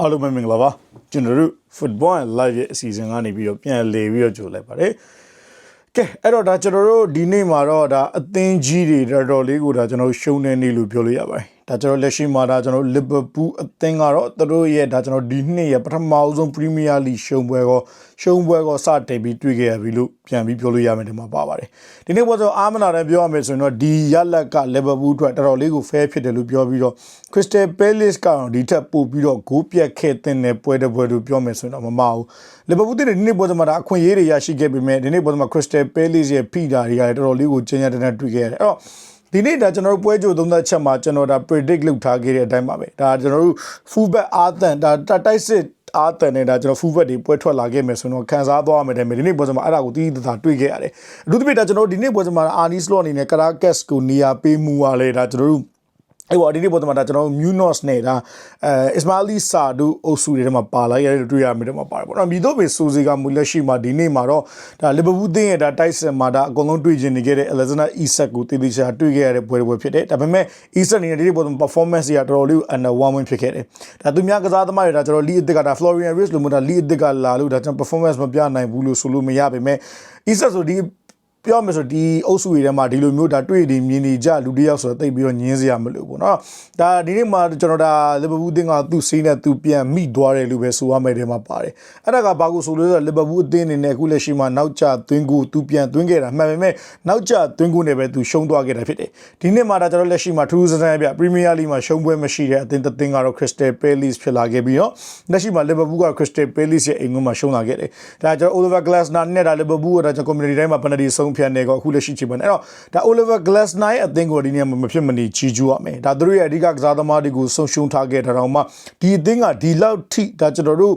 အားလုံးပဲမင်္ဂလာပါကျွန်တော်တို့ football and live ရဲ့အစီအစဉ်ကနေပြီးတော့ပြန်လေပြီးတော့ကြိုလိုက်ပါတယ်ကဲအဲ့တော့ဒါကျွန်တော်တို့ဒီနေ့မှာတော့ဒါအသင်းကြီးတွေတော်တော်လေးကိုဒါကျွန်တော်တို့ရှုံးနေနေလို့ပြောလို့ရပါတယ် ဒါကျွန်တော်လက်ရှိမှာဒါကျွန်တော်လီဗာပူးအသင်းကတော့သူတို့ရဲ့ဒါကျွန်တော်ဒီနှစ်ရဲ့ပထမဆုံးပရီးမီးယားလိရှုံးပွဲကိုရှုံးပွဲကိုစတင်ပြီးတွေ့ခဲ့ရပြီလို့ပြန်ပြီးပြောလို့ရမယ်ဒီမှာပါပါတယ်ဒီနေ့ပွဲဆိုအာမနာနဲ့ပြောရမယ်ဆိုရင်တော့ဒီရလက်ကလီဗာပူးအတွက်တော်တော်လေးကို fair ဖြစ်တယ်လို့ပြောပြီးတော့ Crystal Palace ကတော့ဒီထက်ပိုပြီးတော့ဂိုးပြတ်ခဲ့တဲ့ပွဲတစ်ပွဲလို့ပြောမယ်ဆိုရင်တော့မမအောင်လီဗာပူးတဲ့ဒီနေ့ပွဲမှာဒါအခွင့်အရေးတွေရရှိခဲ့ပေမဲ့ဒီနေ့ပွဲမှာ Crystal Palace ရဲ့ဖိတာတွေကလည်းတော်တော်လေးကိုကျဉ်းကျတဲ့နဲ့တွေ့ခဲ့ရတယ်အဲ့တော့ ဒီနေ့ဒါကျွန်တော်တို့ပွဲကြိုသုံးသက်ချက်မှာကျွန်တော်ဒါ predict လုပ်ထားခဲ့တဲ့အတိုင်းပါပဲဒါကျွန်တော်တို့ full back အာသန်ဒါတိုက်စစ်အားတန်နေတာကျွန်တော် full back တွေပွဲထွက်လာခဲ့မယ်ဆိုတော့ခံစားသွားမယ်တဲ့ဒီနေ့ပွဲစမှာအဲ့ဒါကိုတီးတီးသာတွေ့ခဲ့ရတယ်အထူးသဖြင့်ဒါကျွန်တော်ဒီနေ့ပွဲစမှာအာနီစလော့အနေနဲ့ကာရာကက်စ်ကိုနေရာပေးမှုပါလေဒါကျွန်တော်တို့ အဲ့ပေါ်ဒီနေ့ပေါ်မှာဒါကျွန်တော်မြူနော့စ်နဲ့ဒါအဲအစ္စမာလီဆာဒူအုပ်စုတွေထဲမှာပါလာရတဲ့တွေ့ရမယ်တဲ့မှာပါတယ်ပေါ့နော်မြည်တော့ပဲဆိုစီကမူလက်ရှိမှာဒီနေ့မှာတော့ဒါလီဗာပူးသင်းရဲ့ဒါတိုက်စင်မှာဒါအကုန်လုံးတွေ့ကျင်နေခဲ့တဲ့ Alexander Isak ကိုတည်တည်ချာတွေ့ခဲ့ရတဲ့ပွဲတစ်ပွဲဖြစ်တယ်ဒါပေမဲ့ Isak အနေနဲ့ဒီနေ့ပေါ်မှာ performance ကြီးကတော်တော်လေး under one win ဖြစ်ခဲ့တယ်ဒါသူများကစားသမားတွေဒါကျွန်တော် lead အစ်စ်ကဒါ Florian Wirtz လို့မျိုးဒါ lead အစ်စ်ကလာလို့ဒါကျွန်တော် performance မပြနိုင်ဘူးလို့ဆိုလို့မရပါပဲ Isak ဆိုဒီ ပြောမယ်ဆိုဒီအုပ်စုတွေထဲမှာဒီလိုမျိုးဒါတွေ့နေမြင်နေကြလူတစ်ယောက်ဆိုတော့တိတ်ပြီးတော့ညင်းစရာမလိုဘူးเนาะဒါဒီနေ့မှာကျွန်တော်ဒါလီဗာပူးအသင်းကသူ့စီးနဲ့သူပြန်မိသွားတယ်လို့ပဲဆိုရမယ်တဲ့မှာပါတယ်အဲ့ဒါကဘာကိုဆိုလို့ဆိုတော့လီဗာပူးအသင်းအနေနဲ့အခုလက်ရှိမှာနောက်ကျသွင်းကိုသူပြန်သွင်းခဲ့တာမှန်ပေမဲ့နောက်ကျသွင်းကိုနဲ့ပဲသူရှုံးသွားခဲ့တာဖြစ်တယ်ဒီနေ့မှာဒါကျွန်တော်လက်ရှိမှာထူးဆန်းဆန်းပြပရီးမီးယားလိမှာရှုံးပွဲမရှိတဲ့အသင်းတစ်သင်းကတော့ Crystal Palace ဖြစ်လာခဲ့ပြီးတော့လက်ရှိမှာလီဗာပူးက Crystal Palace ရဲ့အိမ်ကမှာရှုံးလာခဲ့တယ်ဒါကျွန်တော် Oliver Glasner နဲ့ဒါလီဗာပူးကဒါကျွန်တော် community တိုင်းမှာ penalty ဆုံး ဖြတ်နေကောအခုလက်ရှိချိန်မှာအဲ့တော့ဒါ Oliver Glasner ရဲ့အသင်းကိုဒီနေ့မှာမဖြစ်မနေချီကျူးရမယ်ဒါသူတို့ရဲ့အဓိကကစားသမားတွေကိုဆုံးရှုံးထားခဲ့တာတော့မှဒီအသင်းကဒီလောက်ထိဒါကျွန်တော်တို့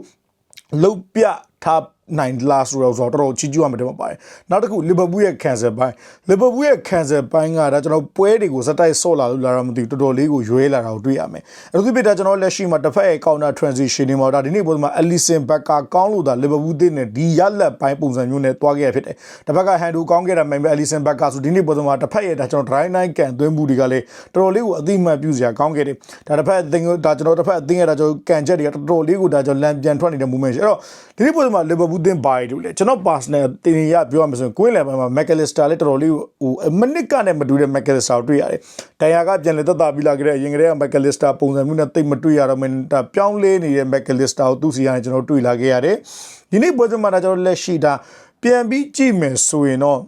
လုတ်ပြထား နိုင်လားဆိုတော့တော်တော်ချီးကျူးရမှာတယ်မပါတယ်နောက်တစ်ခုလီဗာပူးရဲ့ cancel ပိုင်းလီဗာပူးရဲ့ cancel ပိုင်းကဒါကျွန်တော်ပွဲတွေကိုစတိုက်ဆော့လာလို့လာတော့မသိဘူးတော်တော်လေးကိုရွေးလာတာကိုတွေ့ရမယ်အခုပြတာကျွန်တော်လက်ရှိမှာတစ်ဖက်ရဲ့ counter transition တွေမှာဒါဒီနေ့ပုံစံ Alisson Becker ကောင်းလို့ဒါလီဗာပူးတင်းနဲ့ဒီရလက်ပိုင်းပုံစံမျိုးနဲ့တွားခဲ့ရဖြစ်တယ်တစ်ဖက်က handle ကောင်းခဲ့တာမှန်ပဲ Alisson Becker ဆိုဒီနေ့ပုံစံမှာတစ်ဖက်ရဲ့ဒါကျွန်တော် dry night ကန်သွင်းမှုတွေကလည်းတော်တော်လေးကိုအသိမှတ်ပြုစရာကောင်းခဲ့တယ်ဒါတစ်ဖက်အသင်းဒါကျွန်တော်တစ်ဖက်အသင်းရဲ့ဒါကျွန်တော်ကန်ချက်တွေကတော်တော်လေးကိုဒါကျွန်တော်လမ်းပြန်ထွက်နေတဲ့ moment ရှိအဲ့တော့ဒီနေ့ပုံစံမှာလီဗာပူးတင်းပါရီတို့လေကျွန်တော် personal တင်ရပြောရမှာဆိုရင် Queen Level မှာ McAllister လည်းတော်တော်လေးဟိုမနစ်ကနဲ့မတူတဲ့ McAllister ကိုတွေ့ရတယ်။တန်ရာကပြန်လေသက်သာပြီးလာကြတဲ့အရင်ကတည်းက McAllister ပုံစံမျိုးနဲ့တိတ်မတွေ့ရတော့မင်းဒါပြောင်းလဲနေတဲ့ McAllister ကိုသူ့စီကနေကျွန်တော်တွေ့လာခဲ့ရတယ်။ဒီနေ့ပွဲစဉ်မှာဒါကျွန်တော်လက်ရှိဒါပြန်ပြီးကြည့်မယ်ဆိုရင်တော့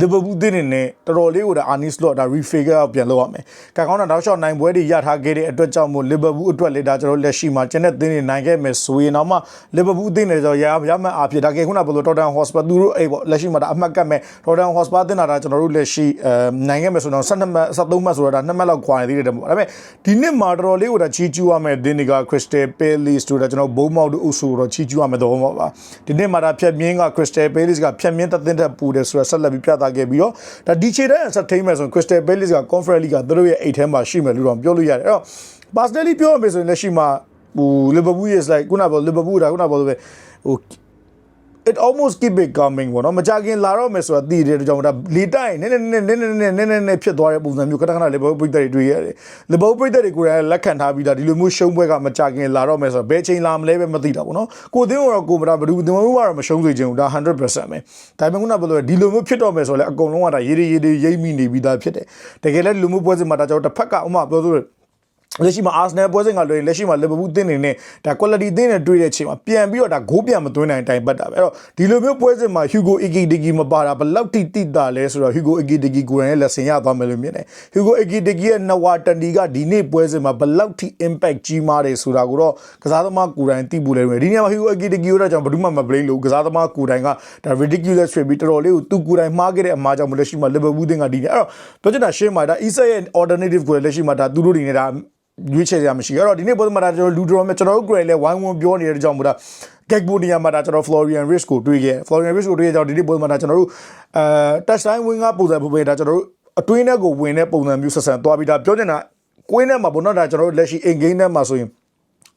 လီဗာပူးတင်းနေနဲ့တော်တော်လေးကိုဒါအာနီစလော့ဒါ refigure ပြန်လုပ်ရမယ်။ကကောင်းတာနောက်လျှောက်နိုင်ပွဲတွေရထားခဲ့တဲ့အတွက်ကြောင့်မို့လီဗာပူးအတွက်လေဒါကျွန်တော်လက်ရှိမှာကျန်တဲ့တင်းတွေနိုင်ခဲ့မယ်ဆိုရင်တော့မှလီဗာပူးတင်းနေဆိုရရမှအဖြစ်ဒါကခုနကဘလို့တော်တန်ဟော့စပါသူတို့အဲ့ပေါ့လက်ရှိမှာဒါအမှတ်ကတ်မယ်တော်တန်ဟော့စပါတင်းတာဒါကျွန်တော်တို့လက်ရှိအဲနိုင်ခဲ့မယ်ဆိုတော့12မှတ်73မှတ်ဆိုတော့ဒါ2မှတ်လောက်ခွာနေသေးတယ်ပေါ့ဒါပေမဲ့ဒီနှစ်မှာတော်တော်လေးကိုဒါချီးကျူးရမယ်တင်းတွေက Crystal Palace တို့ဒါကျွန်တော်ဘုံမောက်တို့အုပ်စုတော့ချီးကျူးရမယ်တော့ပါဒီနှစ်မှာဒါဖြတ်မြင်းက Crystal Palace ကဖြတ်မြင်းတက်တဲ့တက်ပူတယ်ဆိုတော့ဆက်လက်ပြီးပြသခဲ့ပြီးတော့ဒါဒီချေတဲ့ဆက်ထိမ့်မယ်ဆိုရင် Crystal Palace က Conference League ကသူတို့ရဲ့အိတ်ထဲမှာရှိမယ်လို့တော့ပြောလို့ရတယ်အဲ့တော့ personally ပြောရမယ်ဆိုရင်လက်ရှိမှာဟို Liverpool is like ခုနက Liverpool ဒါခုနကပြောလို့ပဲဟို it almost keep it coming ဘောနော်မကြခင်လာတော့မယ်ဆိုတာသိတယ်ကြောင့်ဒါလေတိုက်နည်းနည်းနည်းနည်းနည်းနည်းနည်းနည်းနည်းဖြစ်သွားတဲ့ပုံစံမျိုးခဏခဏလေဘောပိတ်တဲ့တွေတွေ့ရတယ်လေဘောပိတ်တဲ့တွေကိုလည်းလက်ခံထားပြီးသားဒီလိုမျိုးရှုံးပွဲကမကြခင်လာတော့မယ်ဆိုတော့ဘယ်ချိန်လာမလဲပဲမသိတာဘောနော်ကိုသင်းကတော့ကိုမတာဘယ်သူသင်းကတော့မရှုံးစေချင်ဘူးဒါ100%ပဲဒါပေမဲ့ခုနကပြောလို့ဒီလိုမျိုးဖြစ်တော့မယ်ဆိုတော့လည်းအကုန်လုံးကဒါရေးရေးရေးရိပ်မိနေပြီးသားဖြစ်တယ်တကယ်လည်းလူမျိုးပွဲစဉ်မှာဒါကြောင့်တစ်ဖက်ကဥမာပြောဆိုလ က်ရှိမှာ Arsenal ပွဲစဉ်ကလွယ်လက်ရှိမှာ Liverpool တင်းနေနဲ့ဒါ quality တင်းနေတွေ့တဲ့အချိန်မှာပြန်ပြီးတော့ဒါဂိုးပြန်မသွင်းနိုင်တိုင်ပတ်တာပဲအဲ့တော့ဒီလိုမျိုးပွဲစဉ်မှာ Hugo Ekitike မပါတာဘယ်လောက်ထိတိတာလဲဆိုတော့ Hugo Ekitike ကိုယ်တိုင်ရဲ့လက်ဆင်ရသွားမယ်လို့မြင်တယ် Hugo Ekitike ရဲ့နဝတန်ဒီကဒီနေ့ပွဲစဉ်မှာဘယ်လောက်ထိ impact ကြီးမားတယ်ဆိုတာကိုတော့ကစားသမားကိုယ်တိုင်သိဖို့လဲဒီနေ့မှာ Hugo Ekitike ကိုတော့ကျွန်တော်ဘယ်သူမှမ blame လို့ကစားသမားကိုယ်တိုင်ကဒါ ridiculous ဖြစ်ပြီးတော်တော်လေးကိုသူကိုယ်တိုင်မှားခဲ့တဲ့အမှားကြောင့်မလက်ရှိမှာ Liverpool တင်းကဒီနေ့အဲ့တော့ပြောချင်တာရှင်းပါဒါ Isa ရဲ့ alternative ကိုလက်ရှိမှာဒါသူတို့တွေနဲ့ဒါ ရွေးချယ်ရမရှိအဲ့တော့ဒီနေ့ပုံစံမှာဒါကျွန်တော်လူဒရောမဲ့ကျွန်တော်တို့ grade လဲဝိုင်းဝန်းပြောနေတဲ့ကြောင့်မို့ဒါ gag body မှာဒါကျွန်တော် Florian Risk ကိုတွေးခဲ့ Florian Risk ကိုတွေးခဲ့ကြောင့်ဒီနေ့ပုံစံမှာဒါကျွန်တော်တို့အဲ touch time wing ကပုံစံပုံပဲဒါကျွန်တော်တို့အတွင်းထဲကိုဝင်တဲ့ပုံစံမျိုးဆက်ဆံသွားပြီးဒါပြောနေတာကွင်းထဲမှာဘုံတော့ဒါကျွန်တော်တို့လက်ရှိ in game ထဲမှာဆိုရင်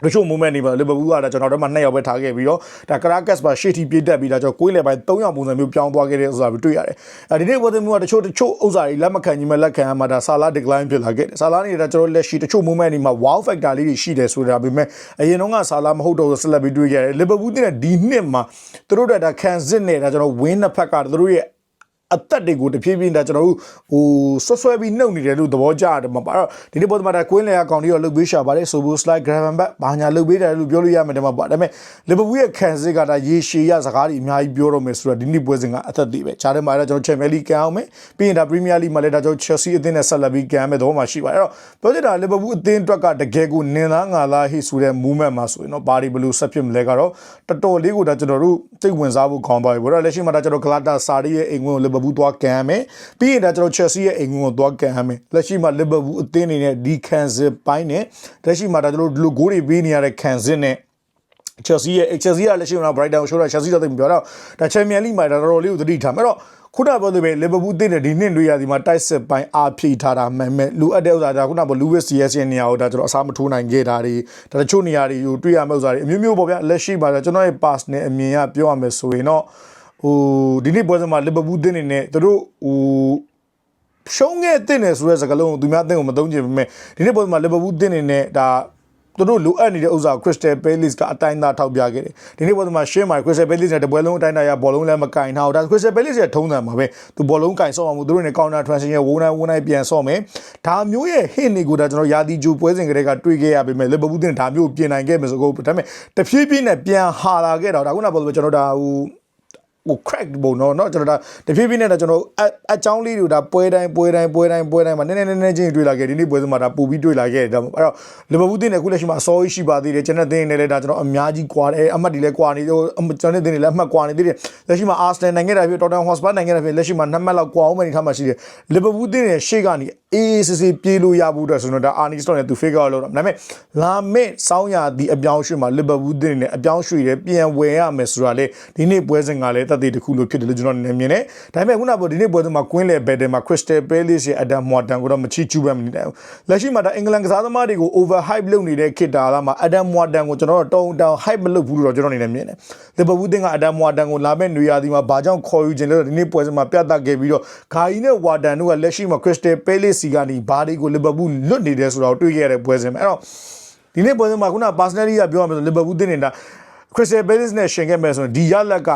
တချို့ moment တွေမှာလီဗာပူးကဒါကျွန်တော်တို့မှ2ယောက်ပဲထားခဲ့ပြီးတော့ဒါကရာကတ်မှာရှေ့ထိပြေးတက်ပြီးဒါကျွန်တော်ကိုယ်လေပိုင်း3ယောက်ပုံစံမျိုးပြောင်းသွားခဲ့တဲ့ဥစ္စာကိုတွေ့ရတယ်။အဲဒီနေ့ဝတ်သမီးကတချို့တချို့ဥစ္စာတွေလက်မခံညီမဲ့လက်ခံရမှာဒါဆာလာ decline ဖြစ်လာခဲ့တယ်။ဆာလာနေတာကျွန်တော်လက်ရှိတချို့ moment တွေမှာ wow factor လေးတွေရှိတယ်ဆိုတာပေမဲ့အရင်တော့ကဆာလာမဟုတ်တော့ဆက်လက်ပြီးတွေ့ခဲ့ရတယ်။လီဗာပူးတဲ့ဒီနှစ်မှာသူတို့တို့ဒါခံစစ်နေတာကျွန်တော် win နှစ်ဖက်ကသူတို့ရဲ့ အသက်တွေကိုတဖြည်းဖြည်းဒါကျွန်တော်တို့ဟိုဆွဆွဲပြီးနှုတ်နေတယ်လို့သဘောကျတယ်မှာပါတော့ဒီနေ့ပေါ်မှာဒါကွင်းလေအကောင်လေးတော့လုတ်ပေးရှာပါတယ်ဆိုဘူး slide graven back ဘာညာလုတ်ပေးတယ်လို့ပြောလို့ရမယ်တယ်မှာပါဒါပေမဲ့လီဗာပူးရဲ့ခံစစ်ကဒါရေရှည်ရစကားတွေအများကြီးပြောတော့မယ်ဆိုတော့ဒီနေ့ပွဲစဉ်ကအသက်သေးပဲခြားထဲမှာတော့ကျွန်တော် Champions League ကန်အောင်မယ်ပြီးရင်ဒါ Premier League မှာလည်းဒါကျွန်တော် Chelsea အသင်းနဲ့ဆက်လက်ပြီးကန်မယ်တော့မှရှိပါတယ်အဲ့တော့ပြောချင်တာလီဗာပူးအသင်းအတွက်ကတကယ်ကိုနင်သားငါသားဟိဆိုတဲ့ movement မှာဆိုရင်တော့ဘာဒီဘလို့ဆက်ဖြစ်မလဲကတော့တော်တော်လေးကိုဒါကျွန်တော်တို့စိတ်ဝင်စားဖို့ခေါင်းသွားပြီဘောတော့လက်ရှိမှာဒါကျွန်တော် Galata Sarri ရဲ့အိမ်ဝင်ကိုလီဗာပူးသွားကန်မယ်ပြီးရင်ဒါကျွန်တော် Chelsea ရဲ့အိမ်ဝင်ကိုသွားကန်မယ်လက်ရှိမှာလီဗာပူးအသင်းအနေနဲ့ဒီခံစစ်ပိုင်းနဲ့လက်ရှိမှာဒါကျွန်တော်တို့ဒီလိုဂိုးတွေပေးနေရတဲ့ခံစစ်နဲ့ Chelsea ရဲ့ Chelsea ကလက်ရှိမှာ Brighton ကိုရှိုးတာ Chelsea တော့သိမပြောတော့ဒါ Champions League မှာဒါတော်တော်လေးကိုသတိထားမယ်အဲ့တော့ခုနကပြောသလိုပဲ Liverpool တင်းတဲ့ဒီနှစ်တွေရဒီမှာတိုက်စစ်ပိုင်းအားဖြည့်ထားတာမှန်မဲ့လူအပ်တဲ့ဥစ္စာဒါခုနကပြော Lewis CS ရဲ့နေရာကိုဒါကျွန်တော်အစားမထိုးနိုင်ခဲ့တာတွေဒါတချို့နေရာတွေကိုတွေ့ရမယ့်ဥစ္စာတွေအမျိုးမျိုးပေါ့ဗျာလက်ရှိမှာကျွန်တော်ရဲ့ pass နဲ့အမြင်ကပြောရမယ်ဆိုရင်တော့ ဟိုဒီနေ့ပွဲစဉ်မှာ Liverpool တင်းနေနဲ့သူတို့ဟိုရှုံးခဲ့တဲ့နယ်ဆိုတဲ့စကားလုံးကိုသူများအသင်းကိုမသုံးချင်ပေမဲ့ဒီနေ့ပေါ်မှာလီဗာပူးတင်းနေနဲ့ဒါသူတို့လိုအပ်နေတဲ့ဥစ္စာကို Crystal Palace ကအတိုင်းသားထောက်ပြခဲ့တယ်ဒီနေ့ပေါ်မှာရှင်းမှာ Crystal Palace နဲ့တပွဲလုံးအတိုင်းသားရဘောလုံးလည်းမကင်ထားဘူးဒါ Crystal Palace ရဲ့ထုံးစံမှာပဲသူဘောလုံးကင်ဆော့မှာမဟုတ်သူတို့နဲ့ counter transition ရဲ့ဝုန်းတိုင်းဝုန်းတိုင်းပြန်ဆော့မယ်ဒါမျိုးရဲ့ hit တွေကိုဒါကျွန်တော်ယာတီဂျူပွဲစဉ်ကလေးကတွေ့ခဲ့ရပေမဲ့လီဗာပူးတင်းဒါမျိုးပြင်နိုင်ခဲ့မယ်ဆိုတော့ဒါပေမဲ့တဖြည်းဖြည်းနဲ့ပြန်ဟာလာခဲ့တော့ဒါခုနကပြောလို့ကျွန်တော်ဒါဟို ဟို crack ဘုံတော့เนาะကျွန်တော်ဒါတဖြည်းဖြည်းနဲ့ဒါကျွန်တော်အအချောင်းလေးတွေဒါပွဲတိုင်းပွဲတိုင်းပွဲတိုင်းပွဲတိုင်းမှာနည်းနည်းနည်းနည်းချင်းတွေ့လာခဲ့ဒီနေ့ပွဲစမှာဒါပူပြီးတွေ့လာခဲ့တယ်ဒါအဲ့တော့လီဗာပူးတင်းနဲ့အခုလက်ရှိမှာအစောကြီးရှိပါသေးတယ်ကျွန်တော်တင်းနေလဲဒါကျွန်တော်အများကြီးကွာတယ်အမှတ်တွေလဲကွာနေတော့ကျွန်တော်တင်းနေလဲအမှတ်ကွာနေသေးတယ်လက်ရှိမှာအာဆနယ်နိုင်ငံတာဖြစ်တော်တန်ဟော့စပါနိုင်ငံတာဖြစ်လက်ရှိမှာနှစ်မှတ်လောက်ကွာအောင်မယ်နေထားမှရှိတယ်လီဗာပူးတင်းရဲ့ရှေ့ကနေအေးအေးဆေးဆေးပြေးလို့ရဖို့အတွက်ဆိုတော့ဒါအာနီစတော့နဲ့သူ figure out လုပ်တော့ဒါပေမဲ့လာမဲ့စောင်းရဒီအပြောင်းရွှေ့မှာလီဗာပူးတင်းနဲ့အပြောင်းရွှေ့တယ်ပြန်ဝယ်ရမယ်ဆိုတာလေဒီနေ့ပွဲစဉ်ကလည်းတ သက်တခုလို့ဖြစ်တယ်လို့ကျွန်တော်နည်းမြင်တယ်ဒါပေမဲ့ခုနကပြောဒီနေ့ပွဲစဉ်မှာကွင်းလေဘယ်တယ်မှာ Crystal Palace ရဲ့အဒမ်မွာတန်ကိုတော့မချီကျူးပဲမနေတယ်လက်ရှိမှာဒါအင်္ဂလန်ကစားသမားတွေကို over hype လုပ်နေတဲ့ခေတ်တာလာမှာအဒမ်မွာတန်ကိုကျွန်တော်တို့တုံတောင် hype မလုပ်ဘူးလို့တော့ကျွန်တော်အနေနဲ့မြင်တယ်လီဗာပူးတင်းကအဒမ်မွာတန်ကိုလာမဲ့နေရာဒီမှာဘာကြောင့်ခေါ်ယူခြင်းလဲဒီနေ့ပွဲစဉ်မှာပြသခဲ့ပြီးတော့ဂါယီနဲ့ဝါတန်တို့ကလက်ရှိမှာ Crystal Palace စီကနေဘာတွေကိုလီဗာပူးလွတ်နေတယ်ဆိုတော့တွေ့ခဲ့ရတဲ့ပွဲစဉ်မှာအဲ့တော့ဒီနေ့ပွဲစဉ်မှာခုန personality ကပြောရမယ်ဆိုလီဗာပူးတင်းနေတာ Crystal Palace နဲ့ရှင်ခဲ့မယ်ဆိုရင်ဒီရလက်က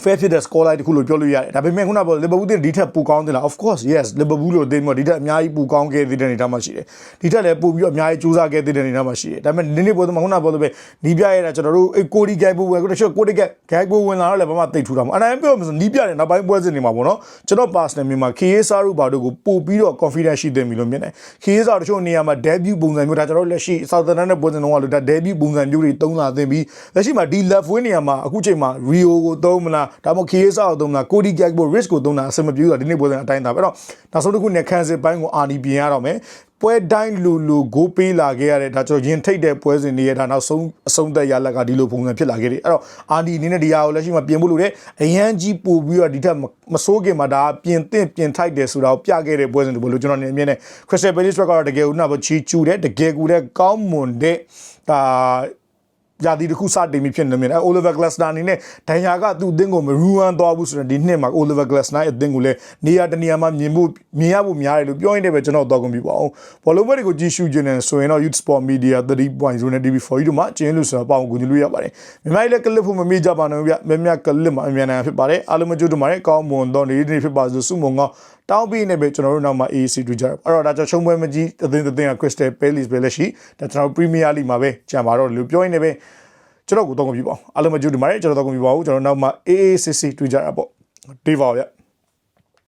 fair ဖြစ်တဲ့ score line တခုလို့ပြောလို့ရတယ်ဒါပေမဲ့ခုနကပြော Liverpool တင်ဒီထက်ပိုကောင်းတယ်လား of course yes Liverpool လို့တင်ပြီးတော့ဒီထက်အများကြီးပိုကောင်းခဲ့တဲ့အနေအထားမှာရှိတယ်ဒီထက်လည်းပိုပြီးတော့အများကြီးစူးစမ်းခဲ့တဲ့အနေအထားမှာရှိတယ်ဒါပေမဲ့နည်းနည်းပေါ်တော့ခုနကပြောလို့ပဲနီးပြရတာကျွန်တော်တို့အေကိုဒီဂိုင်ဘူဝင်ကိုတချို့ကိုဒီဂိုင်ဂိုင်ဘူဝင်လာတော့လည်းဘာမှသိထူတာမဟုတ်အနိုင်ပြောမှဆိုနီးပြတယ်နောက်ပိုင်းပွဲစဉ်တွေမှာပေါ့နော်ကျွန်တော် personal မြန်မာ KSR တို့ဘာတို့ကိုပို့ပြီးတော့ confidence ရှိတယ်ပြီလို့မြင်တယ် KSR တချို့နေရာမှာ debut ပုံစံမျိုးဒါကျွန်တော်တို့လက်ရှိ Southampton နဲ့ပွဲစဉ်တော့လို့ဒါ debut ပုံစံမျိုးတွေတုံးလာသင်ပြီးလက်ရှိမှာဒီ left wing နေရာမှာအခုချိန်မှာ Rio ကိုသုံးမလားဒါမှမဟုတ် KSR ကိုသုံးမလား Cody Gakpo risk ကိုသုံးတာအဆင်မပြေဘူးဆိုတာဒီနေ့ပွဲစဉ်အတိုင်းသားပဲအဲ့တော့နောက်ဆုံးတစ်ခုနဲ့ခံစစ်ပိုင်းကိုအာနီပြင်ရတော့မယ်ပွဲတိုင်းလူလူဂိုးပေးလာခဲ့ရတဲ့ဒါကျွန်တော်ရင်ထိတ်တဲ့ပွဲစဉ်တွေရဲ့ဒါနောက်ဆုံးအဆုံးသက်ရလက်ကဒီလိုပုံစံဖြစ်လာခဲ့တယ်အဲ့တော့အာဒီအနေနဲ့ဒီဟာကိုလက်ရှိမှာပြင်ဖို့လိုတယ်အရန်ကြီးပို့ပြီးတော့ဒီထက်မစိုးခင်မှာဒါပြင်သင့်ပြင်ထိုက်တယ်ဆိုတာကိုပြခဲ့တဲ့ပွဲစဉ်တွေဘလို့ကျွန်တော်နေအမြင်နဲ့ Crystal Palace ကတော့တကယ်ဦးနာဘချီကျူတဲ့တကယ်ကူတဲ့ကောင်းမွန်တဲ့ဒါ ရာသီတစ်ခုစတင်ပြီးဖြစ်နေမြင်အဲ Oliver Glasner အနေနဲ့ဒိုင်ယာကသူ့အသင်းကိုမရူဝမ်းသွားဘူးဆိုတော့ဒီနှစ်မှာ Oliver Glasner ရဲ့အသင်းကိုလည်းနေရာတနေရာမှာမြင်ဖို့မြင်ရဖို့များတယ်လို့ပြောရင်းနဲ့ပဲကျွန်တော်တော့ကုန်ပြီပါအောင်ဘောလုံးဘက်တွေကိုကြည့်ရှုခြင်းနဲ့ဆိုရင်တော့ Youth Sport Media 3.0နဲ့ TV4 တို့မှာကျင်းလို့ဆိုတော့ပေါအောင်ကူညီလို့ရပါတယ်မြန်မာလည်းကလစ်ဖို့မမေ့ကြပါနဲ့ဗျမြမြကလစ်မှာအမြန်နိုင်ဖြစ်ပါတယ်အားလုံးမကြိုးတို့မှာလည်းကောင်းမွန်သောနေ့နေ့ဖြစ်ပါစို့စုမုံကောင်းတောင်းပြီးနေပဲကျွန်တော်တို့နောက်မှာ AAC တွေ့ကြတယ်အဲ့တော့ဒါကြောင့်ချုံပွဲမကြီးအသင်းအသင်းက Crystal Palace ပဲလက်ရှိဒါကျွန်တော် Premier League မှာပဲကြံပါတော့လို့ပြောရင်းနဲ့ပဲ ကျွန်တော်ကိုတော့ကုန်ပြီပေါ့အားလုံးမကြည့်ဒီမှာကျွန်တော်တော့ကုန်ပြီပါဘူးကျွန်တော်နောက်မှာ AACC တွေ့ကြတာပေါ့တေးပါဗျ